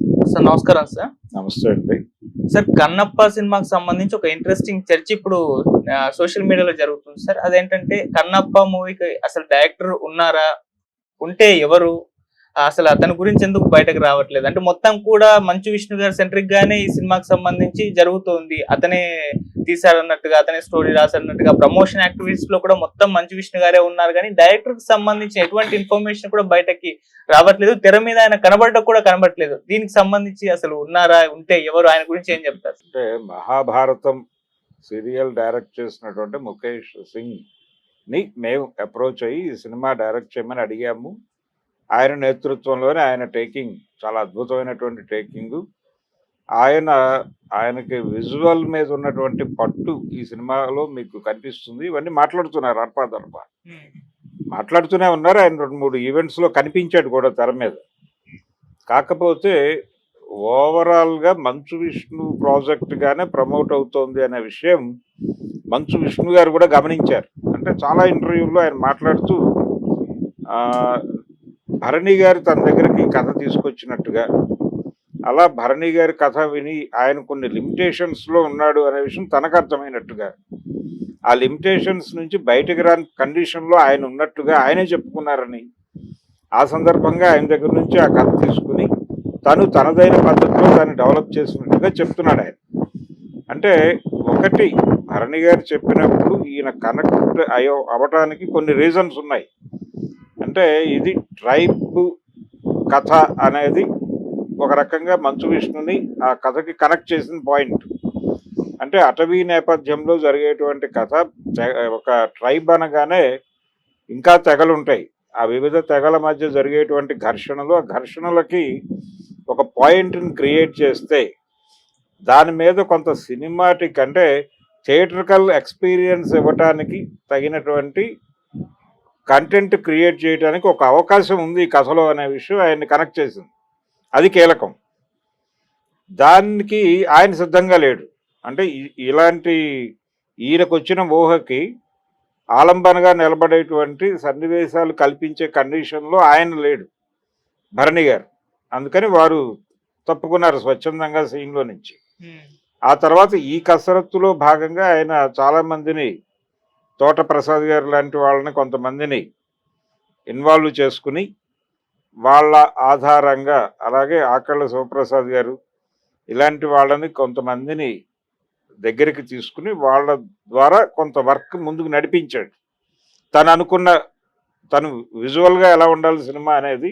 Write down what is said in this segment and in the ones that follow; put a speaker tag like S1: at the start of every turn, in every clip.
S1: Sir నమస్కారం sir.
S2: నమస్తే అండి.
S1: సార్ కన్నప్ప సినిమాకి సంబంధించి ఒక ఇంట్రెస్టింగ్ చర్చ ఇప్పుడు సోషల్ మీడియాలో జరుగుతుంది సార్. అదేంటంటే కన్నప్ప మూవీకి అసలు డైరెక్టర్ ఉన్నారా? ఉంటే ఎవరు? అసలు అతని గురించి ఎందుకు బయటకు రావట్లేదు? అంటే మొత్తం కూడా మంచు విష్ణు గారు సెంట్రిక్ గానే ఈ సినిమాకి సంబంధించి జరుగుతుంది. అతనే తీశారన్నట్టుగా అతనే స్టోరీ రాశారన్నట్టుగా ప్రమోషన్ యాక్టివిటీస్లో కూడా మొత్తం మంచు విష్ణు గారే ఉన్నారు. కానీ డైరెక్టర్కి సంబంధించిన ఎటువంటి ఇన్ఫర్మేషన్ కూడా బయటకి రావట్లేదు. తెర మీద ఆయన కనబడటం కూడా కనబడట్లేదు. దీనికి సంబంధించి అసలు ఉన్నారా ఉంటే ఎవరు ఆయన గురించి ఏం చెప్తారు?
S2: అంటే మహాభారతం సీరియల్ డైరెక్ట్ చేసినటువంటి ముఖేష్ సింగ్ని మేము అప్రోచ్ అయ్యి ఈ సినిమా డైరెక్ట్ చేయమని అడిగాము. ఆయన నేతృత్వంలోనే ఆయన టేకింగ్ చాలా అద్భుతమైనటువంటి టేకింగ్. ఆయన ఆయనకి విజువల్ మీద ఉన్నటువంటి పట్టు ఈ సినిమాలో మీకు కనిపిస్తుంది. ఇవన్నీ మాట్లాడుతున్నారు అర్పాదర్ప మాట్లాడుతూనే ఉన్నారు. ఆయన రెండు మూడు ఈవెంట్స్లో కనిపించాడు కూడా తెర మీద. కాకపోతే ఓవరాల్గా మంచు విష్ణు ప్రాజెక్ట్గానే ప్రమోట్ అవుతోంది అనే విషయం మంచు విష్ణు గారు కూడా గమనించారు. అంటే చాలా ఇంటర్వ్యూల్లో ఆయన మాట్లాడుతూ భరణి గారు తన దగ్గరికి కథ తీసుకొచ్చినట్టుగా అలా భరణి గారి కథ విని ఆయన కొన్ని లిమిటేషన్స్లో ఉన్నాడు అనే విషయం తనకు అర్థమైనట్టుగా ఆ లిమిటేషన్స్ నుంచి బయటకు రాని కండిషన్లో ఆయన ఉన్నట్టుగా ఆయనే చెప్పుకున్నారని ఆ సందర్భంగా ఆయన దగ్గర నుంచి ఆ కథ తీసుకుని తను తనదైన పద్ధతిలో దాన్ని డెవలప్ చేసినట్టుగా చెప్తున్నాడు ఆయన. అంటే ఒకటి భరణి గారు చెప్పినప్పుడు ఈయన కనెక్ట్ అయ్యో అవ్వటానికి కొన్ని రీజన్స్ ఉన్నాయి. అంటే ఇది ట్రైబ్ కథ అనేది ఒక రకంగా మంచు విష్ణుని ఆ కథకి కనెక్ట్ చేసిన పాయింట్. అంటే అటవీ నేపథ్యంలో జరిగేటువంటి కథ ఒక ట్రైబ్ అనగానే ఇంకా తెగలు ఉంటాయి. ఆ వివిధ తెగల మధ్య జరిగేటువంటి ఘర్షణలు ఆ ఘర్షణలకి ఒక పాయింట్ని క్రియేట్ చేస్తే దాని మీద కొంత సినిమాటిక్ అంటే థియేట్రికల్ ఎక్స్పీరియన్స్ ఇవ్వటానికి తగినటువంటి కంటెంట్ క్రియేట్ చేయడానికి ఒక అవకాశం ఉంది ఈ కథలో అనే విషయం ఆయన్ని కనెక్ట్ చేసింది. అది కీలకం. దానికి ఆయన సిద్ధంగా లేడు. అంటే ఇలాంటి ఈయనకు వచ్చిన ఊహకి ఆలంబనగా నిలబడేటువంటి సన్నివేశాలు కల్పించే కండిషన్లో ఆయన లేడు భరణి గారు. అందుకని వారు తప్పుకున్నారు స్వచ్ఛందంగా సీన్లో నుంచి. ఆ తర్వాత ఈ కసరత్తులో భాగంగా ఆయన చాలా మందిని తోట ప్రసాద్ గారు లాంటి వాళ్ళని కొంతమందిని ఇన్వాల్వ్ చేసుకుని వాళ్ళ ఆధారంగా అలాగే ఆకళ్ళ శివప్రసాద్ గారు ఇలాంటి వాళ్ళని కొంతమందిని దగ్గరికి తీసుకుని వాళ్ళ ద్వారా కొంత వర్క్ ముందుకు నడిపించాడు. తను అనుకున్న తను విజువల్గా ఎలా ఉండాలి సినిమా అనేది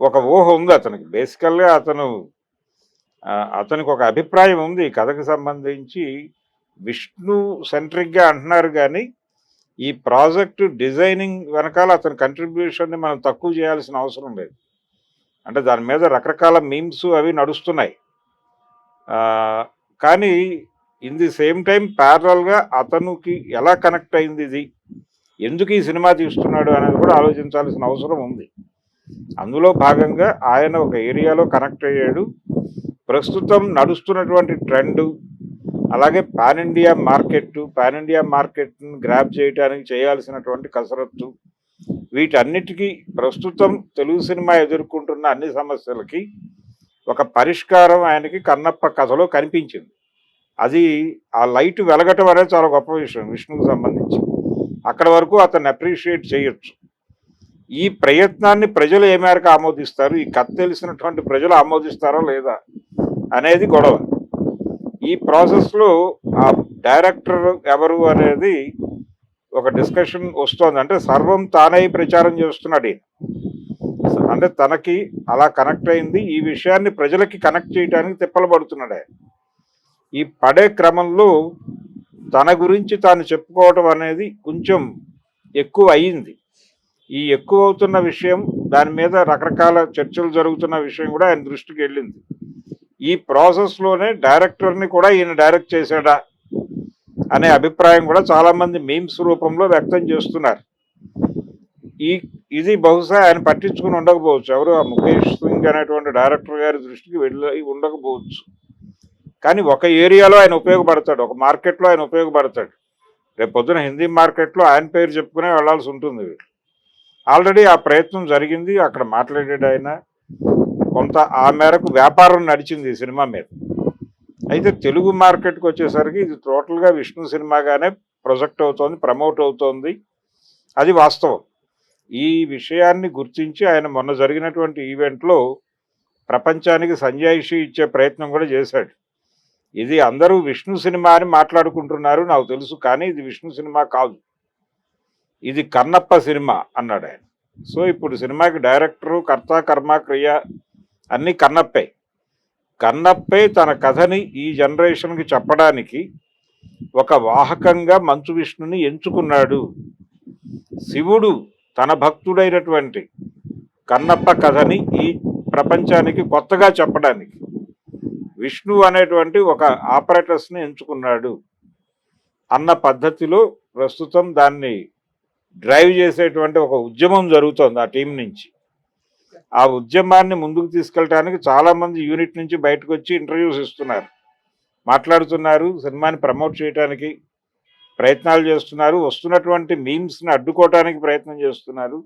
S2: ఒక ఊహ ఉంది అతనికి. బేసికల్గా అతను అతనికి ఒక అభిప్రాయం ఉంది ఈ కథకు సంబంధించి విష్ణు సెంట్రిక్గా అంటున్నారు కానీ ఈ ప్రాజెక్టు డిజైనింగ్ వెనకాల అతని కంట్రిబ్యూషన్ని మనం తక్కువ చేయాల్సిన అవసరం లేదు. అంటే దాని మీద రకరకాల మీమ్స్ అవి నడుస్తున్నాయి. కానీ ఇన్ ది సేమ్ టైం ప్యారల్గా అతనికి ఎలా కనెక్ట్ అయింది ఇది? ఎందుకు ఈ సినిమా తీస్తున్నాడు అనేది కూడా ఆలోచించాల్సిన అవసరం ఉంది. అందులో భాగంగా ఆయన ఒక ఏరియాలో కనెక్ట్ అయ్యాడు. ప్రస్తుతం నడుస్తున్నటువంటి ట్రెండ్ అలాగే pan India market pan India మార్కెట్ను గ్రాప్ చేయడానికి చేయాల్సినటువంటి కసరత్తు వీటన్నిటికీ ప్రస్తుతం తెలుగు సినిమా ఎదుర్కొంటున్న అన్ని సమస్యలకి ఒక పరిష్కారం ఆయనకి కన్నప్ప కథలో కనిపించింది. అది ఆ లైట్ వెలగటం అనేది చాలా గొప్ప విషయం విష్ణుకు సంబంధించి. అక్కడ వరకు అతన్ని అప్రిషియేట్ చేయొచ్చు. ఈ ప్రయత్నాన్ని ప్రజలు ఏ మేరకు ఆమోదిస్తారు? ఈ కథ తెలిసినటువంటి ప్రజలు ఆమోదిస్తారా లేదా? అనేది గొడవ. ఈ ప్రాసెస్లో ఆ డైరెక్టర్ ఎవరు అనేది ఒక డిస్కషన్ వస్తోంది. అంటే సర్వం తానై ప్రచారం చేస్తున్నాడు ఈయన. అంటే తనకి అలా కనెక్ట్ అయింది. ఈ విషయాన్ని ప్రజలకి కనెక్ట్ చేయడానికి తిప్పలు పడుతున్నాడు ఆయన. ఈ పడే క్రమంలో తన గురించి తాను చెప్పుకోవటం అనేది కొంచెం ఎక్కువ అయ్యింది ఈ ఎక్కువ అవుతున్న విషయం దాని మీద రకరకాల చర్చలు జరుగుతున్న విషయం కూడా ఆయన దృష్టికి వెళ్ళింది. ఈ ప్రాసెస్లోనే డైరెక్టర్ని కూడా ఈయన డైరెక్ట్ చేశాడా అనే అభిప్రాయం కూడా చాలామంది మీమ్స్ రూపంలో వ్యక్తం చేస్తున్నారు. ఈ ఇది బహుశా ఆయన పట్టించుకుని ఉండకపోవచ్చు. ఎవరు ఆ ముఖేష్ సింగ్ అనేటువంటి డైరెక్టర్ గారి దృష్టికి వెళ్ళి ఉండకపోవచ్చు. కానీ ఒక ఏరియాలో ఆయన ఉపయోగపడతాడు ఒక మార్కెట్లో ఆయన ఉపయోగపడతాడు. రేపు పొద్దున హిందీ మార్కెట్లో ఆయన పేరు చెప్పుకునే వెళ్ళాల్సి ఉంటుంది. వీళ్ళు ఆల్రెడీ ఆ ప్రయత్నం జరిగింది అక్కడ మాట్లాడాడు ఆయన. కొంత ఆ మేరకు వ్యాపారం నడిచింది ఈ సినిమా మీద. అయితే తెలుగు మార్కెట్కి వచ్చేసరికి ఇది టోటల్గా విష్ణు సినిమాగానే ప్రొజెక్ట్ అవుతోంది ప్రమోట్ అవుతోంది. అది వాస్తవం. ఈ విషయాన్ని గుర్తించి ఆయన మొన్న జరిగినటువంటి ఈవెంట్లో ప్రపంచానికి సంజాయిషి ఇచ్చే ప్రయత్నం కూడా చేశాడు. ఇది అందరూ విష్ణు సినిమా అని మాట్లాడుకుంటున్నారు నాకు తెలుసు కానీ ఇది విష్ణు సినిమా కాదు. ఇది కన్నప్ప సినిమా అన్నాడు ఆయన. సో ఇప్పుడు సినిమాకి డైరెక్టరు కర్త కర్మ క్రియ అన్నీ కన్నప్పే. కన్నప్పే తన కథని ఈ జనరేషన్కి చెప్పడానికి ఒక వాహకంగా మంచు విష్ణుని ఎంచుకున్నాడు. శివుడు తన భక్తుడైనటువంటి కన్నప్ప కథని ఈ ప్రపంచానికి కొత్తగా చెప్పడానికి విష్ణు అనేటువంటి ఒక ఆపరేటర్స్ని ఎంచుకున్నాడు. అన్న పద్ధతిలో ప్రస్తుతం దాన్ని డ్రైవ్ చేసేటువంటి ఒక ఉద్యమం జరుగుతోంది ఆ టీం నుంచి. ఆ ఉద్యమాన్ని ముందుకు తీసుకెళ్ళడానికి చాలామంది యూనిట్ నుంచి బయటకు వచ్చి ఇంటర్వ్యూస్ ఇస్తున్నారు. మాట్లాడుతున్నారు సినిమాని ప్రమోట్ చేయడానికి ప్రయత్నాలు చేస్తున్నారు వస్తున్నటువంటి మీమ్స్ని అడ్డుకోవడానికి ప్రయత్నం చేస్తున్నారు.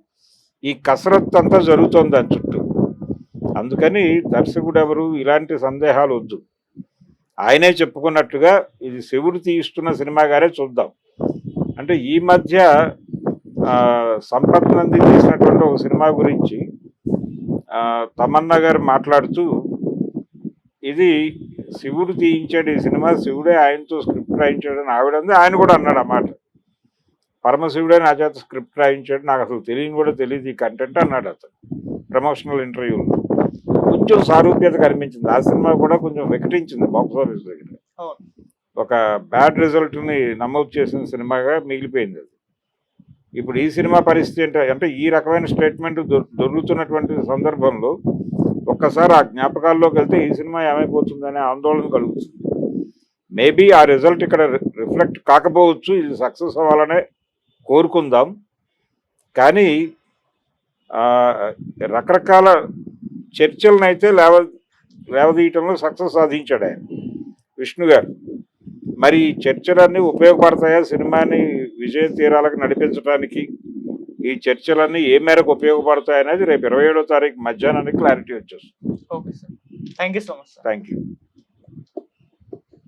S2: ఈ కసరత్తు అంతా జరుగుతోంది దాని చుట్టూ. అందుకని దర్శకుడు ఎవరు ఇలాంటి సందేహాలు వద్దు. ఆయనే చెప్పుకున్నట్టుగా ఇది శివుడు తీయిస్తున్న సినిమాగానే చూద్దాం. అంటే ఈ మధ్య సంపత్ నంది తీసినటువంటి ఒక సినిమా గురించి తమన్నా గారు మాట్లాడుతూ ఇది శివుడు తీయించాడు ఈ సినిమా శివుడే ఆయనతో స్క్రిప్ట్ రాయించాడు అని ఆవిడ ఆయన కూడా అన్నాడు అన్నమాట పరమశివుడే నా చేత స్క్రిప్ట్ రాయించాడు నాకు అసలు తెలియని కూడా తెలియదు ఈ కంటెంట్ అన్నాడు అతను ప్రమోషనల్ ఇంటర్వ్యూలో. కొంచెం సారూప్యత కనిపించింది. ఆ సినిమా కూడా కొంచెం వికటించింది బాక్స్ ఆఫీస్ దగ్గర. ఒక బ్యాడ్ రిజల్ట్ని నమోదు చేసిన సినిమాగా మిగిలిపోయింది అది. ఇప్పుడు ఈ సినిమా పరిస్థితి ఏంటో? అంటే ఈ రకమైన స్టేట్మెంట్ దొర్లుతున్నటువంటి దొరుకుతున్నటువంటి సందర్భంలో ఒక్కసారి ఆ జ్ఞాపకాల్లోకి వెళ్తే ఈ సినిమా ఏమైపోతుందనే ఆందోళన కలుగుతుంది. మేబీ ఆ రిజల్ట్ ఇక్కడ రిఫ్లెక్ట్ కాకపోవచ్చు ఇది సక్సెస్ అవ్వాలనే కోరుకుందాం. కానీ రకరకాల చర్చలను అయితే లేవ లేవదీయటంలో సక్సెస్ సాధించాడు ఆయన విష్ణు గారు. మరి ఈ చర్చలన్నీ ఉపయోగపడతాయా? సినిమాని విజయ తీరాలకు నడిపించడానికి ఈ చర్చలన్నీ ఏ మేరకు ఉపయోగపడతాయి అనేది రేపు ఇరవై ఏడో తారీఖు మధ్యాహ్నానికి క్లారిటీ వచ్చేస్తుంది.
S1: Okay sir. Thank you so much sir.
S2: Thank you